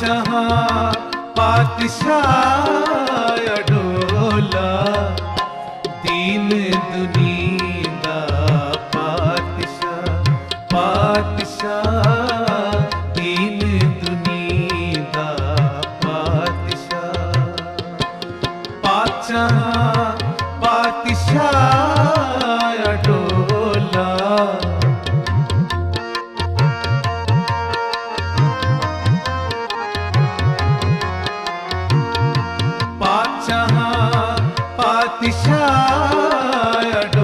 ਬਾਦਸ਼ਾਹ ਪਾਤਸ਼ਾਹ ਅਡੋਲਾ ਦਾ ਪਾਤਸ਼ਾਹ ਪਾਤਸ਼ਾਹ ਦੀਨ ਦੁਨੀਆ ਦਾ ਪਾਤਸ਼ਾਹ ਪਾਤਸ਼ਾਹ padişah